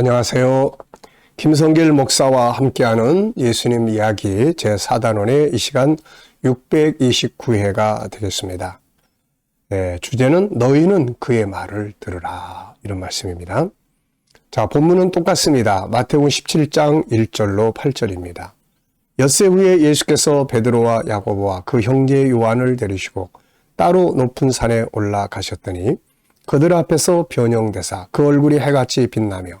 안녕하세요. 김성길 목사와 함께하는 예수님 이야기 제4단원의 이 시간 629회가 되겠습니다. 네, 주제는 너희는 그의 말을 들으라 이런 말씀입니다. 자, 본문은 똑같습니다. 마태복음 17장 1절로 8절입니다. 엿새 후에 예수께서 베드로와 야고보와 그 형제 요한을 데리시고 따로 높은 산에 올라가셨더니 그들 앞에서 변형되사 그 얼굴이 해같이 빛나며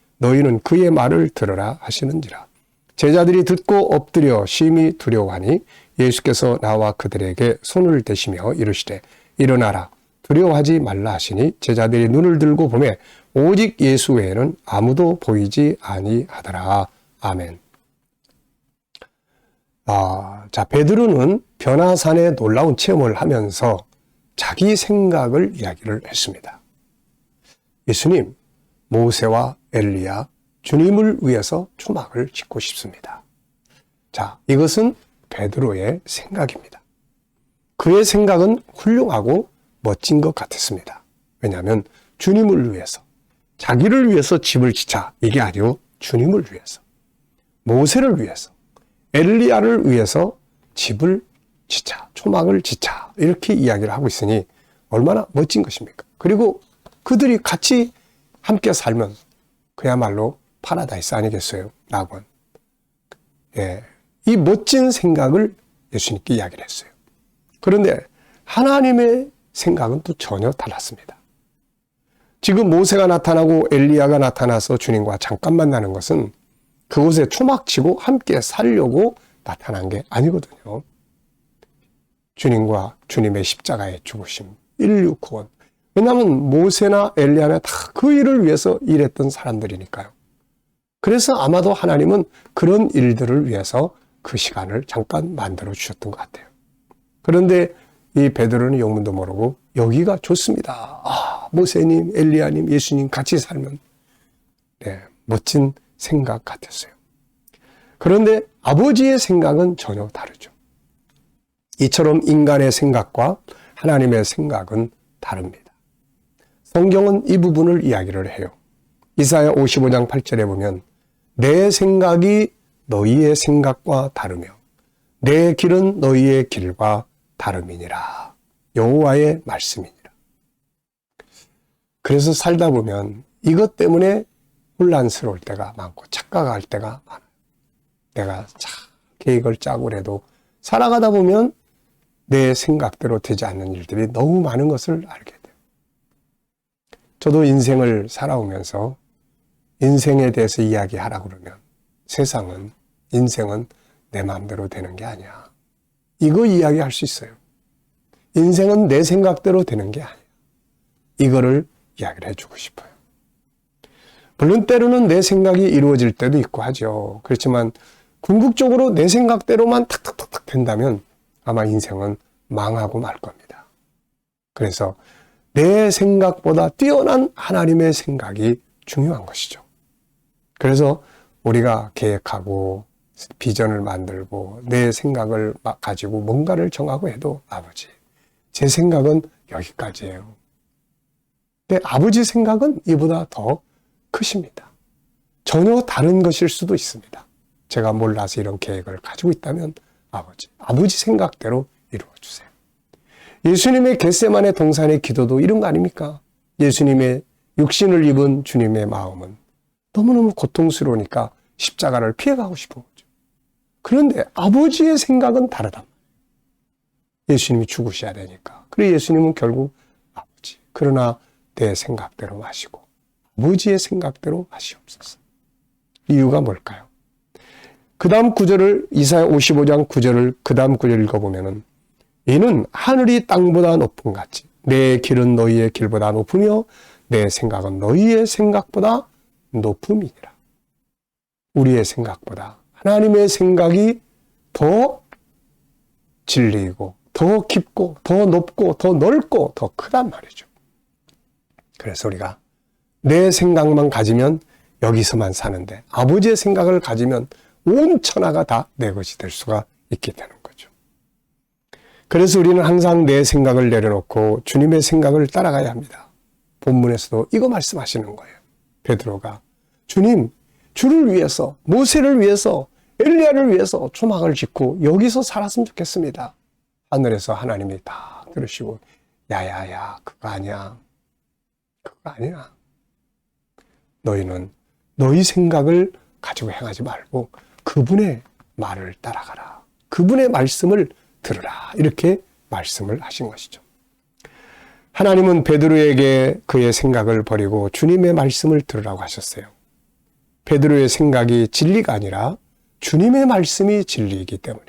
너희는 그의 말을 들으라 하시는지라. 제자들이 듣고 엎드려 심히 두려워하니 예수께서 나와 그들에게 손을 대시며 이르시되 일어나라 두려워하지 말라 하시니 제자들이 눈을 들고 보매 오직 예수 외에는 아무도 보이지 아니하더라. 아멘. 아, 자, 베드로는 변화산에 놀라운 체험을 하면서 자기 생각을 이야기를 했습니다. 예수님, 모세와 엘리야, 주님을 위해서 초막을 짓고 싶습니다. 자, 이것은 베드로의 생각입니다. 그의 생각은 훌륭하고 멋진 것 같았습니다. 왜냐하면 주님을 위해서, 자기를 위해서 집을 짓자 이게 아니고 주님을 위해서, 모세를 위해서, 엘리야를 위해서 집을 짓자, 초막을 짓자 이렇게 이야기를 하고 있으니 얼마나 멋진 것입니까? 그리고 그들이 같이 함께 살면 그야말로 파라다이스 아니겠어요? 낙원. 예. 이 멋진 생각을 예수님께 이야기를 했어요. 그런데 하나님의 생각은 또 전혀 달랐습니다. 지금 모세가 나타나고 엘리야가 나타나서 주님과 잠깐 만나는 것은 그곳에 초막치고 함께 살려고 나타난 게 아니거든요. 주님과 주님의 십자가의 죽으심, 인류 구원. 왜냐하면 모세나 엘리야나 다 그 일을 위해서 일했던 사람들이니까요. 그래서 아마도 하나님은 그런 일들을 위해서 그 시간을 잠깐 만들어 주셨던 것 같아요. 그런데 이 베드로는 영문도 모르고 여기가 좋습니다. 아, 모세님, 엘리야님, 예수님 같이 살면 네, 멋진 생각 같았어요. 그런데 아버지의 생각은 전혀 다르죠. 이처럼 인간의 생각과 하나님의 생각은 다릅니다. 성경은 이 부분을 이야기를 해요. 이사야 55장 8절에 보면 내 생각이 너희의 생각과 다르며 내 길은 너희의 길과 다름이니라. 여호와의 말씀이니라. 그래서 살다 보면 이것 때문에 혼란스러울 때가 많고 착각할 때가 많아요. 내가 참 계획을 짜고 해도 살아가다 보면 내 생각대로 되지 않는 일들이 너무 많은 것을 알게. 저도 인생을 살아오면서 인생에 대해서 이야기하라 그러면 세상은, 인생은 내 마음대로 되는 게 아니야. 이거 이야기할 수 있어요. 인생은 내 생각대로 되는 게 아니야. 이거를 이야기를 해주고 싶어요. 물론 때로는 내 생각이 이루어질 때도 있고 하죠. 그렇지만 궁극적으로 내 생각대로만 탁탁탁탁 된다면 아마 인생은 망하고 말 겁니다. 그래서 내 생각보다 뛰어난 하나님의 생각이 중요한 것이죠. 그래서 우리가 계획하고 비전을 만들고 내 생각을 가지고 뭔가를 정하고 해도 아버지, 제 생각은 여기까지예요. 근데 아버지 생각은 이보다 더 크십니다. 전혀 다른 것일 수도 있습니다. 제가 몰라서 이런 계획을 가지고 있다면 아버지, 아버지 생각대로 이루어 주세요. 예수님의 겟세만의 동산의 기도도 이런 거 아닙니까? 예수님의 육신을 입은 주님의 마음은 너무너무 고통스러우니까 십자가를 피해가고 싶은 거죠. 그런데 아버지의 생각은 다르다. 예수님이 죽으셔야 되니까. 그래 예수님은 결국 아버지. 그러나 내 생각대로 마시고 아버지의 생각대로 하시옵소서. 이유가 뭘까요? 그 다음 구절을 이사야 55장 9절을 그 다음 구절 읽어보면은 이는 하늘이 땅보다 높은 같이 내 길은 너희의 길보다 높으며 내 생각은 너희의 생각보다 높음이니라. 우리의 생각보다 하나님의 생각이 더 진리이고 더 깊고 더 높고 더 넓고 더 크단 말이죠. 그래서 우리가 내 생각만 가지면 여기서만 사는데 아버지의 생각을 가지면 온 천하가 다 내 것이 될 수가 있게 되는 거죠. 그래서 우리는 항상 내 생각을 내려놓고 주님의 생각을 따라가야 합니다. 본문에서도 이거 말씀하시는 거예요. 베드로가 주님, 주를 위해서 모세를 위해서 엘리야를 위해서 초막을 짓고 여기서 살았으면 좋겠습니다. 하늘에서 하나님이 다 들으시고 야야야 그거 아니야. 그거 아니야. 너희는 너희 생각을 가지고 행하지 말고 그분의 말을 따라가라. 그분의 말씀을 들으라. 이렇게 말씀을 하신 것이죠. 하나님은 베드로에게 그의 생각을 버리고 주님의 말씀을 들으라고 하셨어요. 베드로의 생각이 진리가 아니라 주님의 말씀이 진리이기 때문에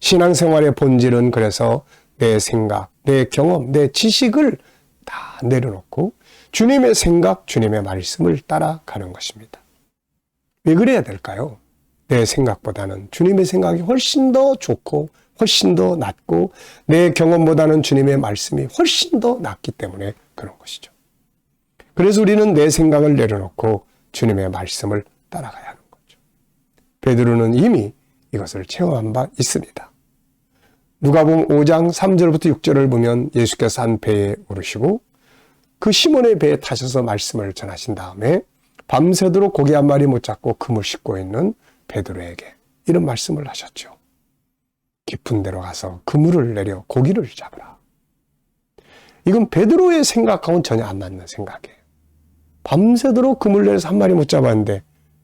신앙생활의 본질은 그래서 내 생각, 내 경험, 내 지식을 다 내려놓고 주님의 생각, 주님의 말씀을 따라가는 것입니다. 왜 그래야 될까요? 내 생각보다는 주님의 생각이 훨씬 더 좋고 훨씬 더 낫고 내 경험보다는 주님의 말씀이 훨씬 더 낫기 때문에 그런 것이죠. 그래서 우리는 내 생각을 내려놓고 주님의 말씀을 따라가야 하는 거죠. 베드로는 이미 이것을 체험한 바 있습니다. 누가복음 5장 3절부터 6절을 보면 예수께서 한 배에 오르시고 그 시몬의 배에 타셔서 말씀을 전하신 다음에 밤새도록 고기 한 마리 못 잡고 금을 씻고 있는 베드로에게 이런 말씀을 하셨죠. 깊은 데로 가서 그물을 내려 고기를 잡으라. 이건 베드로의 생각하고는 전혀 안 맞는 생각이에요. 밤새도록 그물 내려서 한 마리 못 잡았는데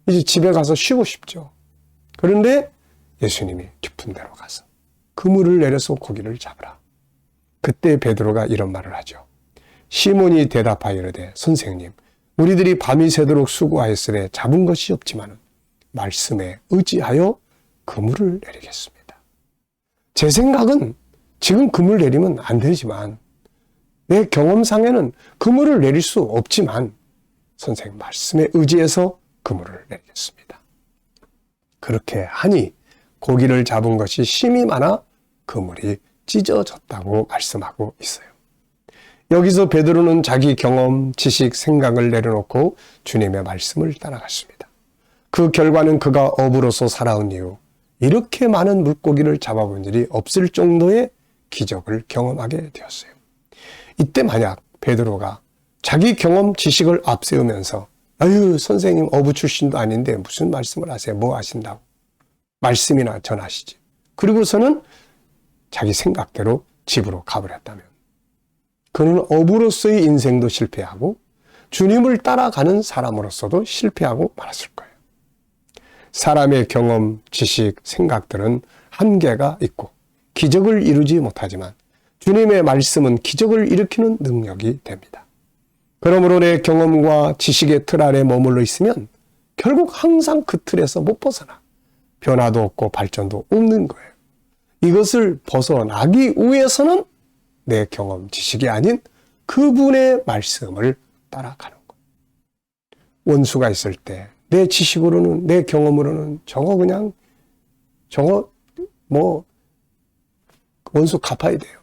이제 집에 가서 쉬고 싶죠. 그런데 예수님이 깊은 데로 가서 그물을 내려서 고기를 잡으라. 그때 베드로가 이런 말을 하죠. 시몬이 대답하여 이르되 선생님 우리들이 밤이 새도록 수고하였으되 잡은 것이 없지만 말씀에 의지하여 그물을 내리겠습니다. 제 생각은 지금 그물 내리면 안 되지만 내 경험상에는 그물을 내릴 수 없지만 선생 말씀에 의지해서 그물을 내리겠습니다. 그렇게 하니 고기를 잡은 것이 심이 많아 그물이 찢어졌다고 말씀하고 있어요. 여기서 베드로는 자기 경험, 지식, 생각을 내려놓고 주님의 말씀을 따라갔습니다. 그 결과는 그가 어부로서 살아온 이후 이렇게 많은 물고기를 잡아본 일이 없을 정도의 기적을 경험하게 되었어요. 이때 만약 베드로가 자기 경험 지식을 앞세우면서 아유 선생님 어부 출신도 아닌데 무슨 말씀을 하세요? 뭐 하신다고? 말씀이나 전하시지. 그리고서는 자기 생각대로 집으로 가버렸다면 그는 어부로서의 인생도 실패하고 주님을 따라가는 사람으로서도 실패하고 말았을 거예요. 사람의 경험, 지식, 생각들은 한계가 있고 기적을 이루지 못하지만 주님의 말씀은 기적을 일으키는 능력이 됩니다. 그러므로 내 경험과 지식의 틀 아래 머물러 있으면 결국 항상 그 틀에서 못 벗어나 변화도 없고 발전도 없는 거예요. 이것을 벗어나기 위해서는 내 경험, 지식이 아닌 그분의 말씀을 따라가는 것. 원수가 있을 때 내 지식으로는, 내 경험으로는 저거 그냥, 저거 뭐, 원수 갚아야 돼요.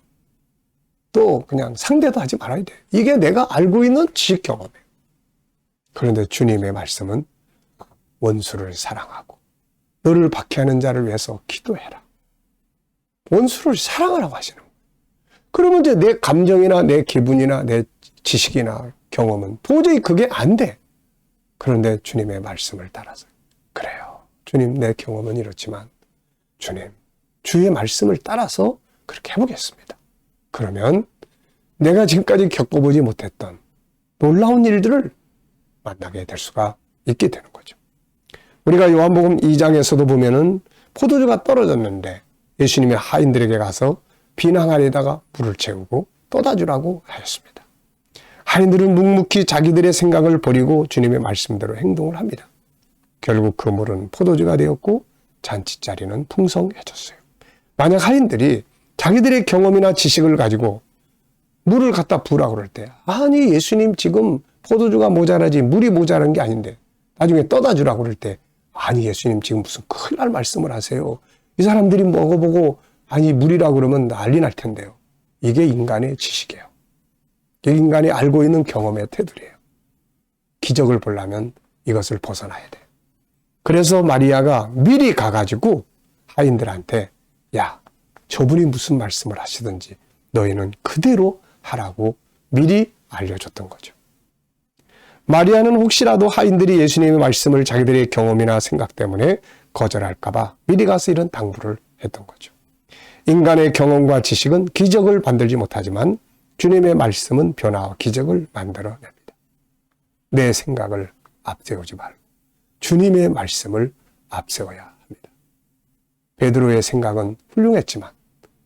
또 그냥 상대도 하지 말아야 돼요. 이게 내가 알고 있는 지식 경험이에요. 그런데 주님의 말씀은 원수를 사랑하고 너를 박해하는 자를 위해서 기도해라. 원수를 사랑하라고 하시는 거예요. 그러면 이제 내 감정이나 내 기분이나 내 지식이나 경험은 도저히 그게 안 돼. 그런데 주님의 말씀을 따라서 그래요. 주님 내 경험은 이렇지만 주님 주의 말씀을 따라서 그렇게 해보겠습니다. 그러면 내가 지금까지 겪어보지 못했던 놀라운 일들을 만나게 될 수가 있게 되는 거죠. 우리가 요한복음 2장에서도 보면은 포도주가 떨어졌는데 예수님이 하인들에게 가서 비낭 안에다가 물을 채우고 떠다 주라고 하였습니다. 하인들은 묵묵히 자기들의 생각을 버리고 주님의 말씀대로 행동을 합니다. 결국 그 물은 포도주가 되었고 잔치 자리는 풍성해졌어요. 만약 하인들이 자기들의 경험이나 지식을 가지고 물을 갖다 부으라 그럴 때 아니 예수님 지금 포도주가 모자라지 물이 모자란 게 아닌데 나중에 떠다 주라고 그럴 때 아니 예수님 지금 무슨 큰일 날 말씀을 하세요. 이 사람들이 먹어보고 아니 물이라고 그러면 난리 날 텐데요. 이게 인간의 지식이에요. 인간이 알고 있는 경험의 테두리예요. 기적을 보려면 이것을 벗어나야 돼. 그래서 마리아가 미리 가가지고 하인들한테 야 저분이 무슨 말씀을 하시든지 너희는 그대로 하라고 미리 알려줬던 거죠. 마리아는 혹시라도 하인들이 예수님의 말씀을 자기들의 경험이나 생각 때문에 거절할까봐 미리 가서 이런 당부를 했던 거죠. 인간의 경험과 지식은 기적을 만들지 못하지만 주님의 말씀은 변화와 기적을 만들어냅니다. 내 생각을 앞세우지 말고 주님의 말씀을 앞세워야 합니다. 베드로의 생각은 훌륭했지만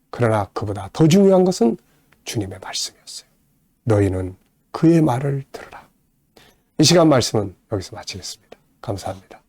그러나 그보다 더 중요한 것은 주님의 말씀이었어요. 너희는 그의 말을 들으라. 이 시간 말씀은 여기서 마치겠습니다. 감사합니다.